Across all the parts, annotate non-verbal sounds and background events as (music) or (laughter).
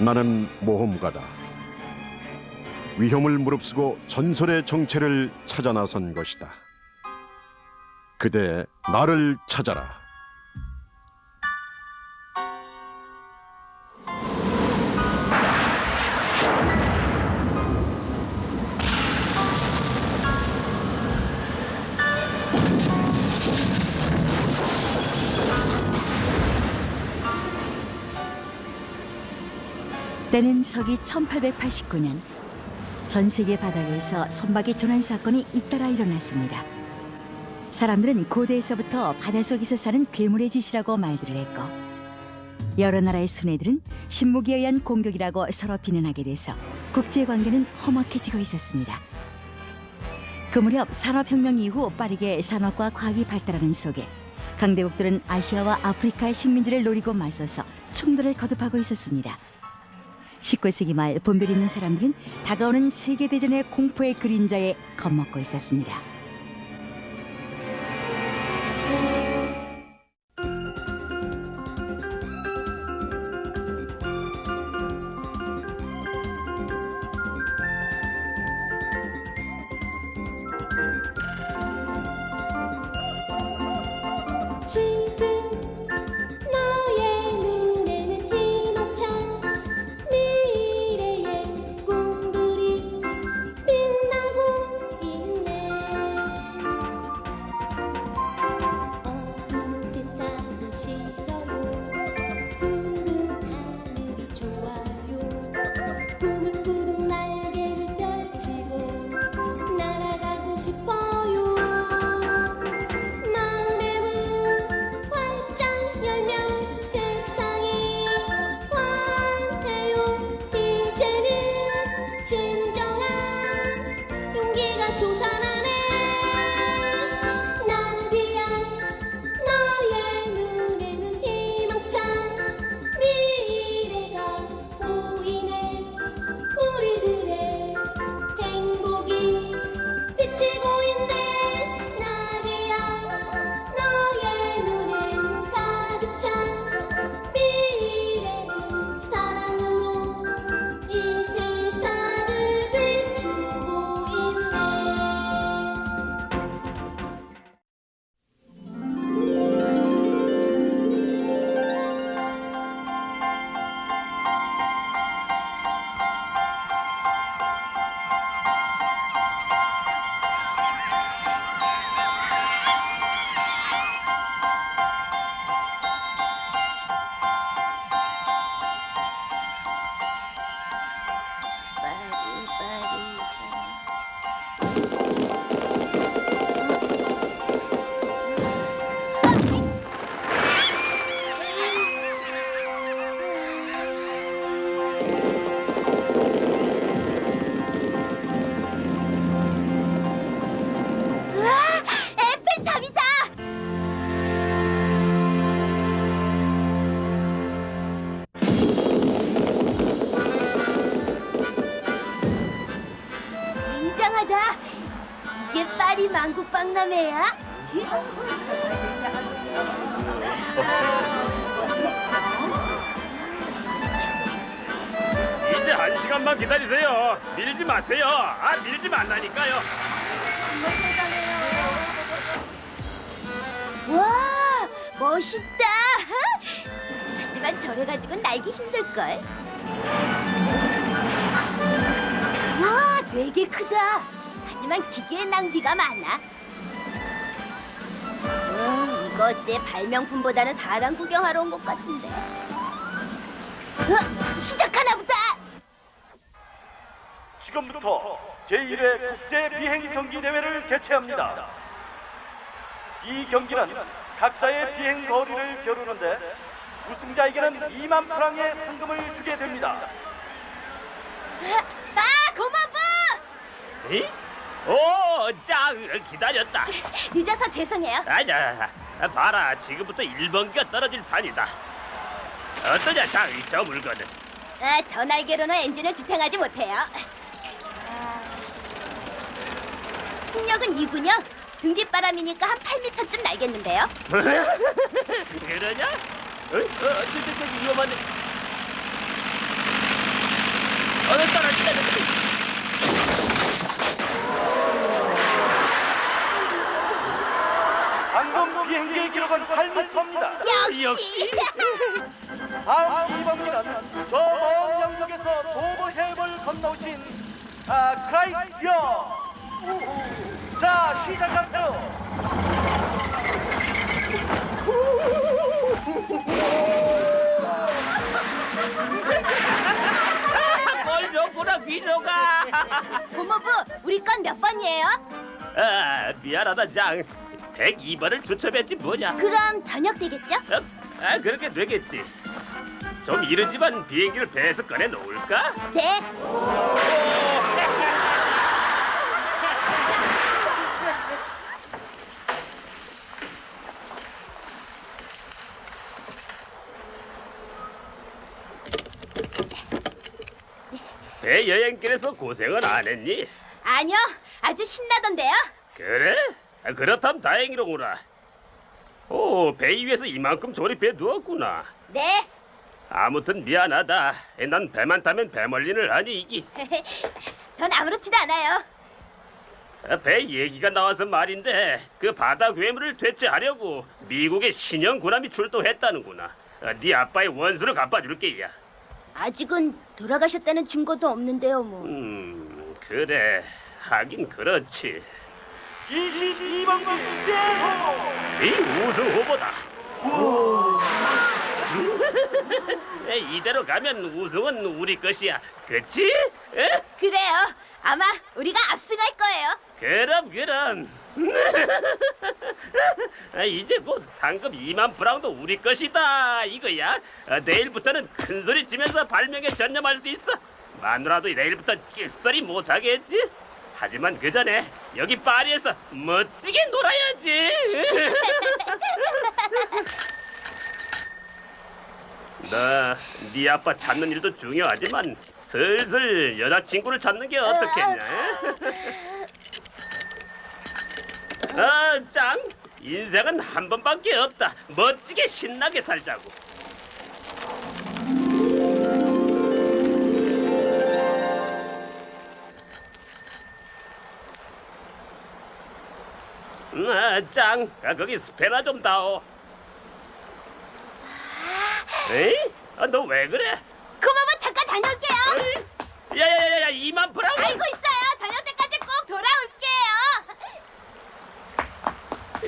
나는 모험가다. 위험을 무릅쓰고 전설의 정체를 찾아 나선 것이다. 그대 나를 찾아라. 때는 서기 1889년 전 세계 바다에서 선박이 조난 사건이 잇따라 일어났습니다. 사람들은 고대에서부터 바닷속에서 사는 괴물의 짓이라고 말들을 했고 여러 나라의 순회들은 신무기에 의한 공격이라고 서로 비난하게 돼서 국제 관계는 험악해지고 있었습니다. 그 무렵 산업혁명 이후 빠르게 산업과 과학이 발달하는 속에 강대국들은 아시아와 아프리카의 식민지를 노리고 맞서서 충돌을 거듭하고 있었습니다. 19세기 말 분별 있는 사람들은 다가오는 세계대전의 공포의 그림자에 겁먹고 있었습니다. 한 시간만 기다리세요. 밀지 마세요. 아 밀지 말라니까요. 와, 멋있다. (laughs) 하지만 저래 가지고 날기 힘들걸. 와, 되게 크다. 하지만 기계의 낭비가 많아. 음, 이거 어째 발명품보다는 사람 구경하러 온 것 같은데. 어, 시작하나 보다. 지금부터 제1회 국제 비행 경기 대회를 개최합니다. 이 경기는 각자의 비행 거리를 겨루는데 우승자에게는 2만 프랑의 상금을 주게 됩니다. 아, 고마워. 이? 오, 짱 기다렸다. (laughs) 늦어서 죄송해요. 아니야, 봐라 지금부터 1번기가 떨어질 판이다. 어떠냐, 짱, 저 물건은? 아, 저 날개로는 엔진을 지탱하지 못해요. 아, 풍력은 2군요. 등뒷바람이니까 한 8m쯤 날겠는데요. (laughs) 그러냐? 어, 어, 저, 저, 저, 위험하네. 어, 떨어진다. 떨어진다. 방금 비행기의 기록은 8m입니다. 역시. (laughs) 다음 2번기는 저먼 영역에서 도버 해협을 건너오신 아, 크라이티어. 자, 시작하세요. 뭘 줬구나 비조가. 고모부, 우리 건 몇 번이에요? 아 미안하다 장. 102번을 추첨했지 뭐냐. 그럼 저녁 되겠죠? 어? 아 그렇게 되겠지. 좀 이르지만 비행기를 배에서 꺼내 놓을까? 네. 배 여행길에서 고생은 안 했니? 아니요, 아주 신나던데요. 그래? 아, 그렇다면 다행이로구나. 오, 배 위에서 이만큼 조립해 두었구나. 네. 아무튼 미안하다. 난 배만 타면 배멀리를 하니 이기. (laughs) 전 아무렇지도 않아요. 아, 배 얘기가 나와서 말인데 그 바다 괴물을 퇴치하려고 미국의 신형 군함이 출동했다는구나. 아, 네 아빠의 원수를 갚아줄게야. 아직은 돌아가셨다는 증거도 없는데요, 뭐. 음, 그래. 하긴 그렇지. 22번기 비행호. 이 우승 후보다. (laughs) 에, 이대로 가면 우승은 우리 것이야. 그치? 에? 그래요. 아마 우리가 압승할 거예요. 그럼 그럼. (laughs) 아, 이제 곧 상금 2만 프랑도 우리 것이다 이거야. 아, 내일부터는 큰 소리 치면서 발명에 전념할 수 있어. 마누라도 내일부터 찔소리 못하겠지. 하지만 그 전에 여기 파리에서 멋지게 놀아야지. (laughs) 나 네 아빠 찾는 일도 중요하지만 슬슬 여자친구를 찾는 게 어떻겠냐? (laughs) 아, 짱! 인생은 한 번밖에 없다. 멋지게 신나게 살자고. 아, 짱! 아, 거기 스페나 좀 다오. 에이? 아, 너 왜 그래? 고모부 잠깐 다녀올게요. 에이? 야야야야, 이만 프랑! 알고 있어요. 저녁 때까지 꼭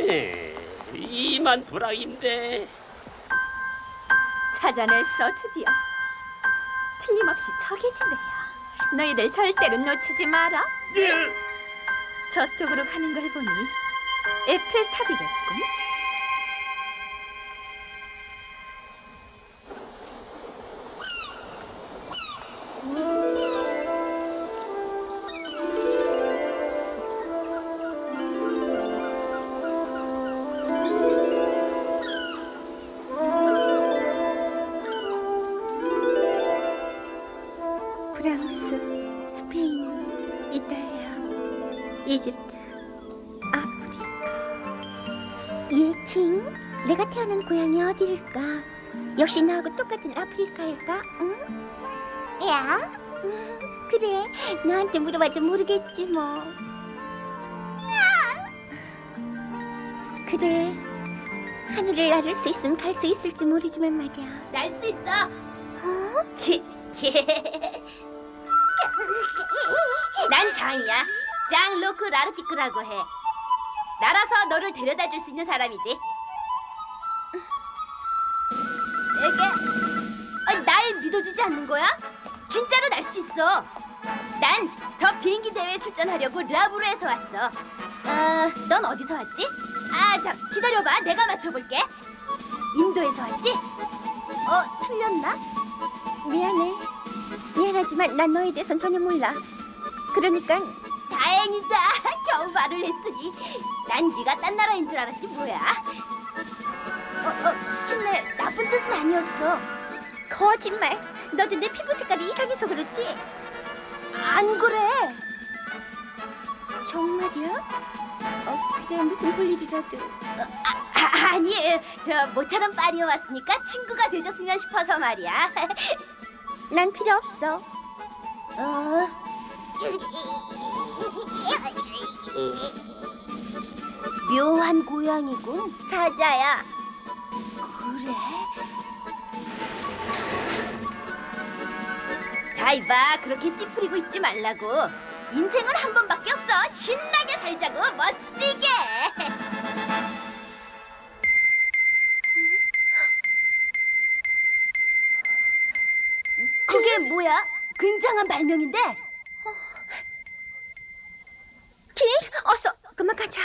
에, 이만 불황인데. 찾아냈어 드디어. 틀림없이 저기 집에야 너희들 절대로 놓치지 마라. 저쪽으로 가는 걸 보니 에펠탑이겠군 어디일까? 역시 나하고 똑같은 아프리카일까? 응? 야? 음, 그래, 너한테 물어봐도 모르겠지 뭐. 그래, 하늘을 나를 수 있으면 갈 수 있을지 모르지만 말이야. 날 수 있어. 어? 난 장이야. 장 로크 라르티크라고 해. 날아서 너를 데려다 줄 수 있는 사람이지. 에게, 아, 날 믿어주지 않는 거야? 진짜로 날 수 있어. 난 저 비행기 대회에 출전하려고 르아브르에서 왔어. 어, 넌 어디서 왔지? 아, 자, 기다려봐. 내가 맞춰볼게. 인도에서 왔지? 어, 틀렸나? 미안해. 미안하지만 난 너에 대해선 전혀 몰라. 그러니까 다행이다. (laughs) 겨우 말을 했으니 난 네가 딴 나라인 줄 알았지 뭐야. 어, 어, 나쁜 뜻은 아니었어. 거짓말. 너도 내 피부 색깔이 이상해서 그렇지? 안 그래. 정말이야? 어, 그래 무슨 볼일이라도. 아, 아니, 저 모처럼 파리에 왔으니까 친구가 되줬으면 싶어서 말이야. (laughs) 난 필요 없어. 어? 묘한 고양이군. 사자야. 그래? 자, 이봐. 그렇게 찌푸리고 있지 말라고. 인생은 한 번밖에 없어. 신나게 살자고. 멋지게. 그게 뭐야? 굉장한 발명인데? 키, 어서 그만 가자.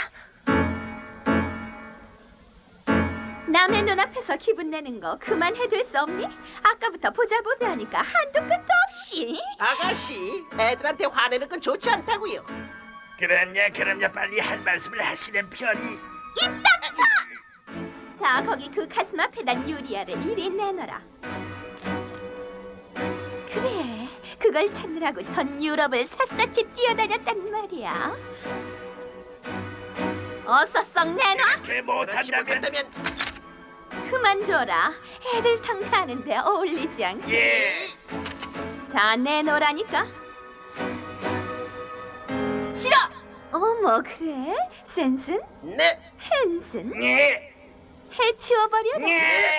남의 눈앞에서 기분 내는 거 그만 해둘 수 없니? 아까부터 보자 보자 하니까 한도 끝도 없이. 아가씨, 애들한테 화내는 건 좋지 않다고요. 그럼요, 그럼요. 빨리 할 말씀을 하시는 편이. 자, 거기 그 가슴 앞에다 유리아를 이리 내놔라. 그래, 그걸 찾느라고 전 유럽을 샅샅이 뛰어다녔단 말이야. 어서 썩 내놔. 그 그렇지 못한다면 못한다면 그만둬라. 애들 상대하는데 어울리지 않게. 예. 자, 내놓으라니까. 싫어. 어머, 그래? 센슨? 네. 헨슨? 예. 해치워버려라. 예.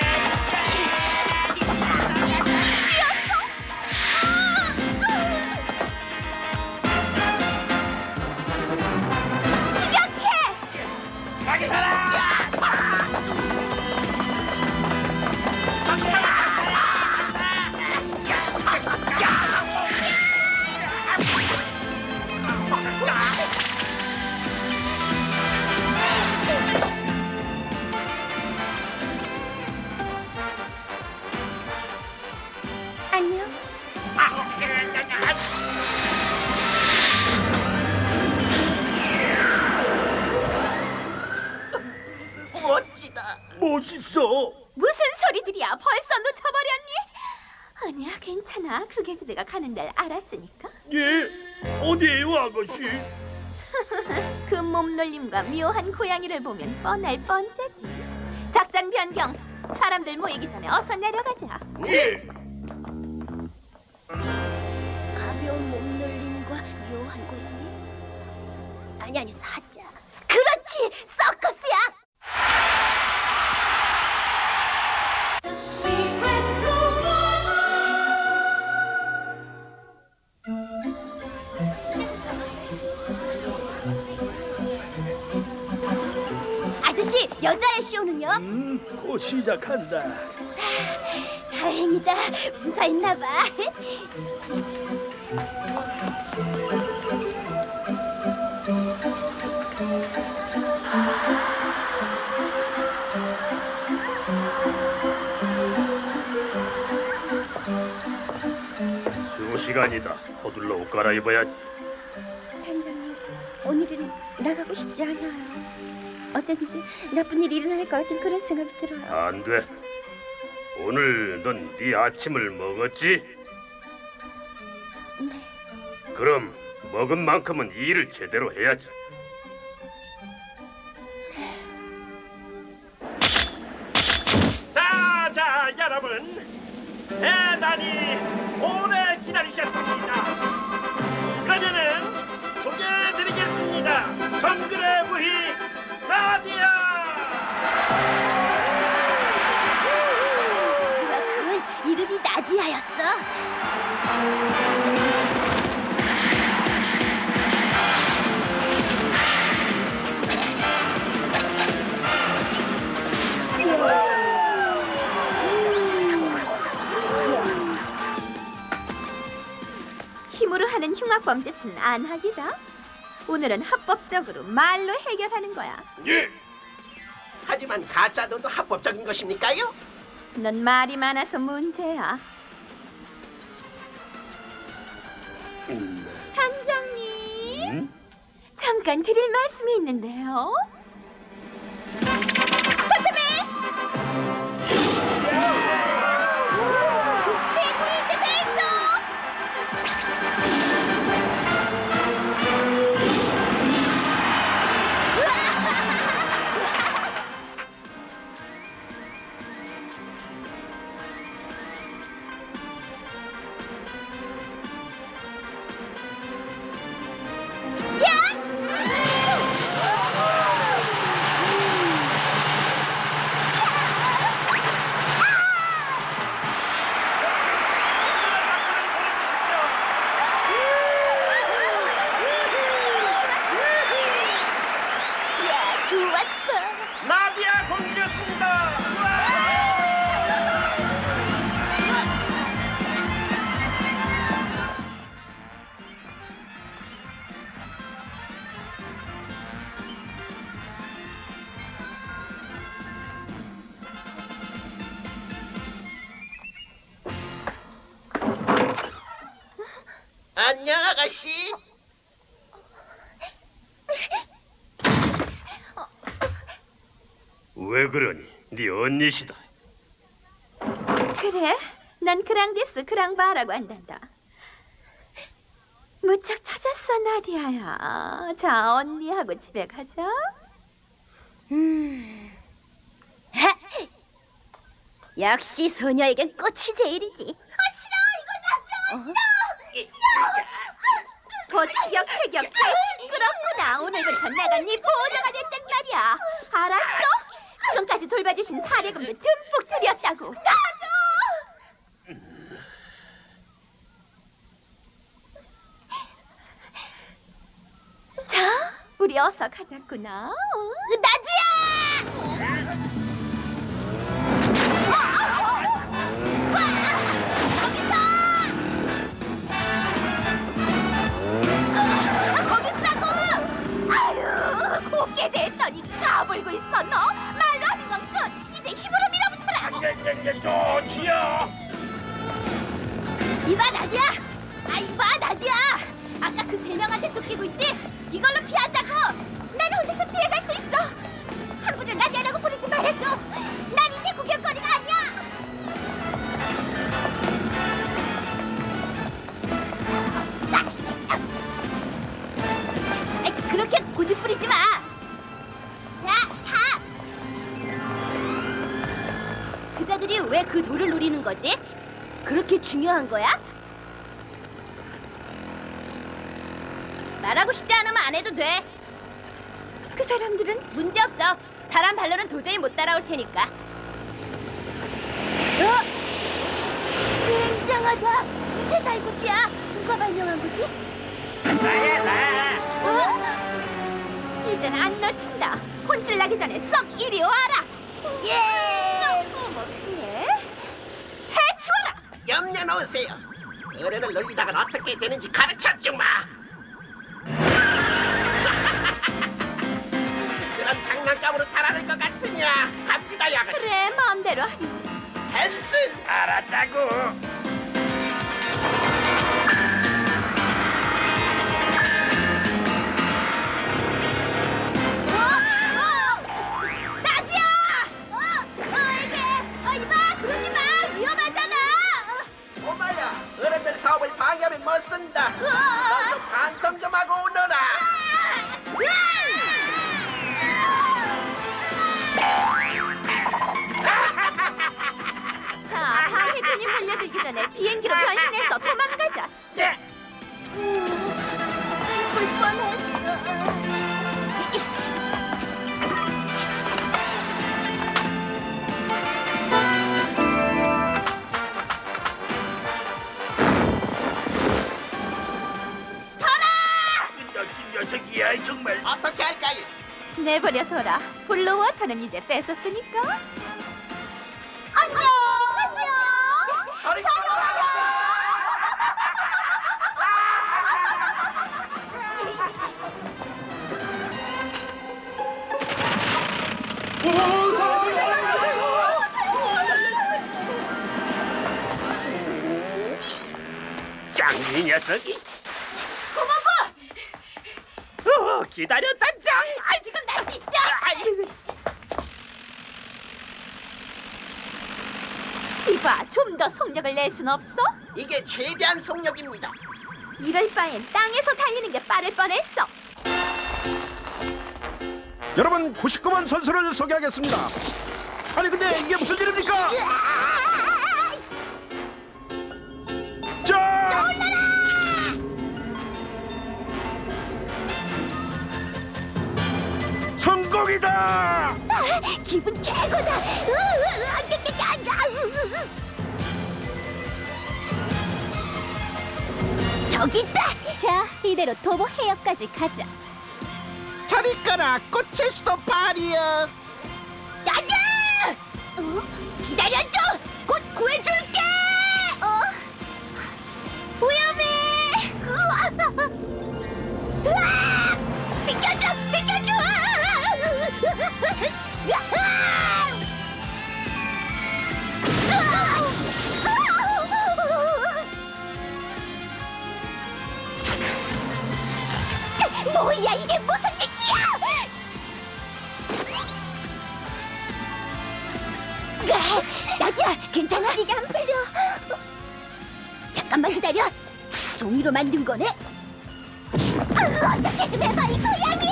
멋지다. 멋있어. 무슨 소리들이야? 벌써 놓쳐버렸니? 아니야, 괜찮아. 그 계집애가 가는 데를 알았으니까. 예. 어디에요, 아가씨? (laughs) 그 몸놀림과 묘한 고양이를 보면 뻔할 뻔짜지. 작전 변경. 사람들 모이기 전에 어서 내려가자. 예. 가벼운 몸놀림과 묘한 고양이? 아니 아니 사자. 그렇지 서커스야. 아저씨 여자의 쇼는요? 음, 곧 시작한다. 다행이다 무사했나 봐. 수호 시간이다. 서둘러 옷 갈아입어야지. 단장님, 오늘은 나가고 싶지 않아요. 어쩐지 나쁜 일이 일어날 것 같은 그런 생각이 들어요. 안 돼. 오늘 넌 네 아침을 먹었지? 네. 그럼 먹은 만큼은 일을 제대로 해야지. 자, 자, 여러분. 대단히 오래 기다리셨습니다. 그러면은 소개해드리겠습니다. 정글의 부희 라디오. 나디아였어. 힘으로 하는 흉악범 짓은 안 하기다. 오늘은 합법적으로 말로 해결하는 거야. 예. 하지만 가짜 돈도 합법적인 것입니까요? 넌 말이 많아서 문제야. 잠깐 드릴 말씀이 있는데요. 안녕 아가씨. 왜 그러니? 네 언니시다. 그래? 난 그랑데스 그랑바라고 한단다. 무척 찾았어 나디아야. 자 언니하고 집에 가자. (laughs) 역시 소녀에겐 꽃이 제일이지. 곧 티격태격 꽤 시끄럽구나. 오늘부터 내가 네 보호자가 됐단 말이야. 알았어? 지금까지 돌봐주신 사례금도 듬뿍 드렸다고. 나줘! 자, 우리 어서 가자꾸나. 어? 나도 곱게 됐더니 까불고 있어 너. 말로 하는 건 끝. 이제 힘으로 밀어붙여라. 좋지요. 이봐 나디야. 아 이봐 나디야. 아까 그 세 명한테 쫓기고 있지? 이걸로 피하자고. 난 혼자서 피해갈 수 있어. 함부로 나디아라고 부르지 말아줘. 중요한 거야? 말하고 싶지 않으면 안 해도 돼. 그 사람들은 문제 없어. 사람 발로는 도저히 못 따라올 테니까. 어? 굉장하다. 이세 달구지야. 누가 발명한 거지? 나야 나. 어? 이젠 안 놓친다. 혼쭐 나기 전에 썩 이리 와라. 예! 어머 그래? 해치워라. 놓으세요. 어른을 놀리다가 어떻게 되는지 가르쳐 주마. (laughs) 그런 장난감으로 달아날 것 같으냐? 갑시다, 이 아가씨. 그래 마음대로 하렴. 헨슨. 알았다고. 사업을 방해하면 못 쓴다. 으아! 어서 반성 좀 하고 오너라. (laughs) 자 방해꾼이 몰려들기 전에 비행기로 변 내버려둬라. 블루워터는 이제 뺏었으니까. 안녕. 안녕. 저리. 짱이 녀석이. 고모부, 어, 기다렸다 짱. 아, 지금? 이봐, 좀 더 속력을 낼 순 없어? 이게 최대한 속력입니다. 이럴 바엔 땅에서 달리는 게 빠를 뻔했어. 여러분 99만 선수를 소개하겠습니다. 아니 근데 이게 무슨 일입니까? 자! 성공이다! 기분 최고다. 저기 있다. 자, 이대로 도보 해역까지 가자. 저리 가라, 꽃의 수도 파리여. 나야! 어? 기다려줘. 곧 구해줄 (laughs) 뭐야 이게 무슨 짓이야? 으아, 나디야 괜찮아? 이게 안 풀려. 잠깐만 기다려. 종이로 만든 거네. 으, 어떻게 좀 해봐 이 고양이.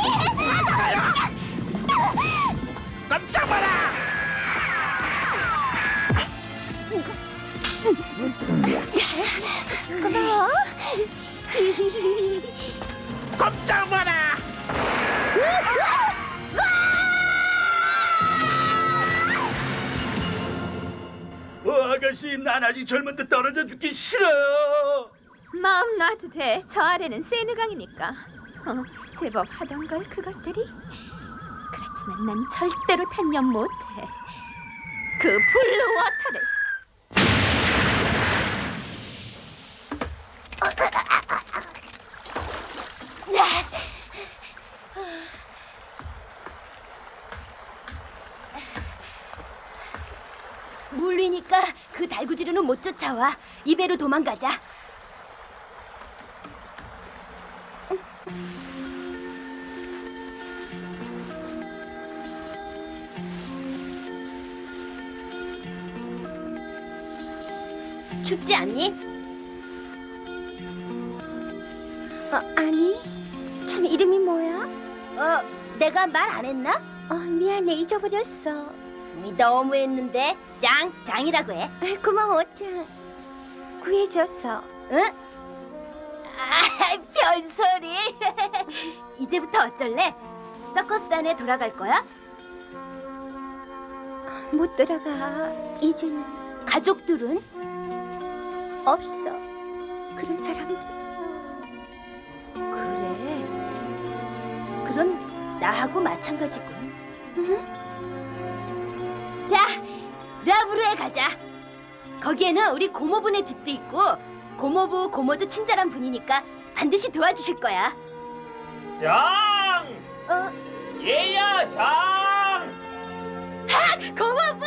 깜짝 마라! 고마워. 깜짝 마라! 어, 아가씨, 난 아직 젊은데 떨어져 죽기 싫어요. 마음 놔도 돼. 저 아래는 세느강이니까. 어, 제법 하던 걸 그것들이. 그렇지만 난 절대로 단념 못해. 그 블루 워터를. 물리니까 그 달구지로는 못 쫓아와. 이 배로 도망가자. 춥지 않니? 어, 아니, 참 이름이 뭐야? 어, 내가 말 안 했나? 어, 미안해 잊어버렸어. 너무 했는데 짱 장이라고 해. 아, 고마워 짱. 구해줘서. 응? 아, 별소리. (laughs) 이제부터 어쩔래? 서커스단에 돌아갈 거야? 못 돌아가. 이제는 가족들은? 없어. 그런 사람들. 그래. 그럼 나하고 마찬가지군. 자, 라브루에 가자. 거기에는 우리 고모부네 집도 있고 고모부 고모도 친절한 분이니까 반드시 도와주실 거야. 장! 어, 얘야 장! 고모부!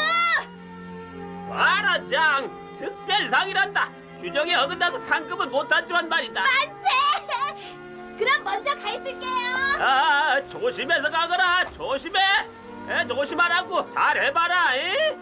와라 장! 특별상이란다. 규정에 어긋나서 상금을 못 타지만 말이다. 만세! (laughs) 그럼 먼저 가 있을게요. 아 조심해서 가거라. 조심해. 에, 조심하라고. 잘 해봐라. 에?